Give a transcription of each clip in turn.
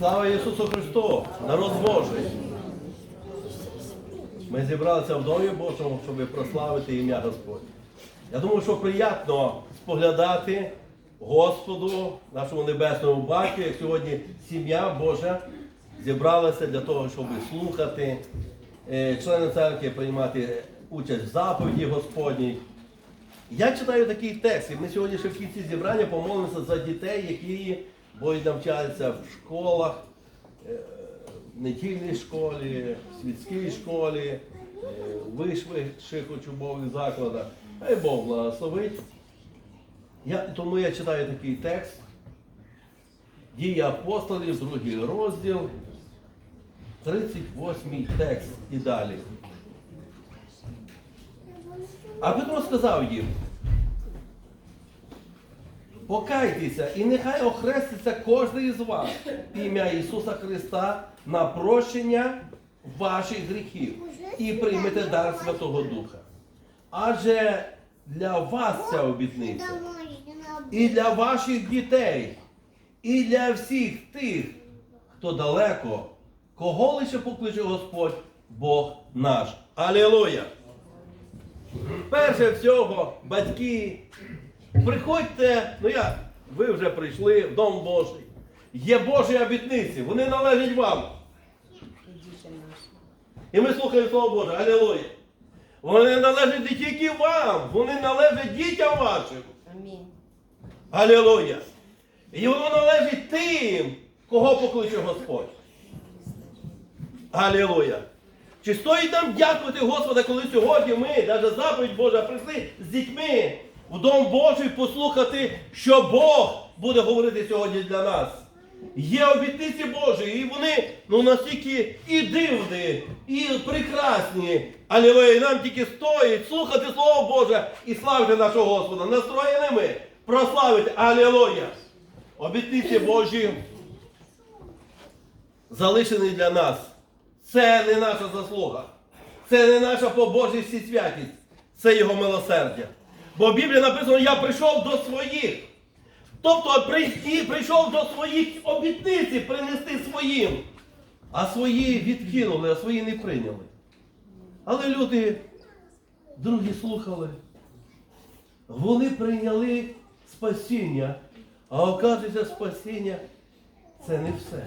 Слава Ісусу Христу! Народ Божий! Ми зібралися в Домі Божому, щоб прославити ім'я Господнє. Я думаю, що приємно споглядати Господу, нашому небесному батьку, як сьогодні сім'я Божа зібралася для того, щоб слухати е, члени церкви, приймати участь в заповіді Господній. Я читаю такий текст, і ми сьогодні ще в кінці зібрання помолимося за дітей, які будуть навчатися в школах, е, в недільній школі, світській школі, е, вищих учбових закладах. Хай Бог благословить. Я, тому я читаю такий текст. Дії апостолів, другий розділ, 38 текст і далі. А Петро сказав їм, покайтеся, і нехай охреститься кожен із вас ім'я Ісуса Христа на прощення ваших гріхів і приймете дар Святого Духа. Адже для вас ця обітниця і для ваших дітей, і для всіх тих, хто далеко, кого лише покличе Господь Бог наш. Алілуя! Перше всього, батьки, приходьте, ну як, ви вже прийшли в Дом Божий. Є Божі обітниці, вони належать вам. І ми слухаємо Слово Боже, Алілуя. Вони належать не тільки вам, вони належать дітям вашим. Амінь. Алілуя. І воно належить тим, кого покличе Господь. Алілуя. Чи стоїть нам дякувати Господа, коли сьогодні ми, навіть заповідь Божа, прийшли з дітьми в Дом Божий послухати, що Бог буде говорити сьогодні для нас. Є обітниці Божі, і вони ну, настільки і дивні, і прекрасні. І нам тільки стоїть слухати Слово Боже і славити нашого Господа. Настроєними прославити. Алілуя. Обітниці Божі залишені для нас. Це не наша заслуга. Це не наша побожність і святість. Це його милосердя. Бо в Біблії написано, я прийшов до своїх. Тобто прийшов до своїх обітниці принести своїм. А свої відкинули, а свої не прийняли. Але люди, другі слухали. Вони прийняли спасіння. А оказується, спасіння це не все.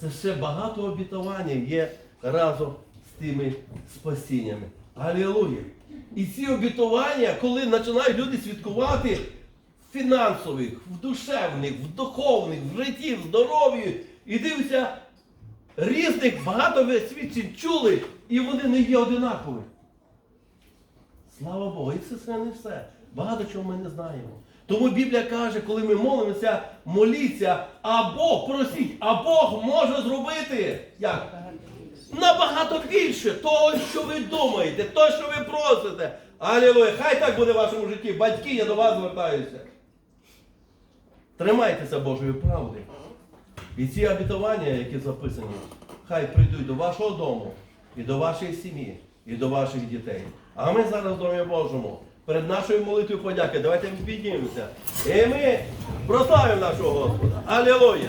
Це ще багато обітування є разом з тими спасіннями. Алілуя! І ці обітування, коли починають люди святкувати в фінансових, в душевних, в духовних, в житті, в здоров'ї, і дивися, різних багато свідчень чули, і вони не є одинакові. Слава Богу, і це все не все. Багато чого ми не знаємо. Тому Біблія каже, коли ми молимося, моліться, а Бог просіть, а Бог може зробити як? Набагато більше того, що ви думаєте, того, що ви просите. Алілуя! Хай так буде в вашому житті. Батьки, я до вас звертаюся. Тримайтеся Божої правди. І ці обітування, які записані, хай прийдуть до вашого дому, і до вашої сім'ї, і до ваших дітей. А ми зараз в Домі Божому. Перед нашою молитвою подяки. Давайте піднімемося. І ми прославимо нашого Господа. Алілуя!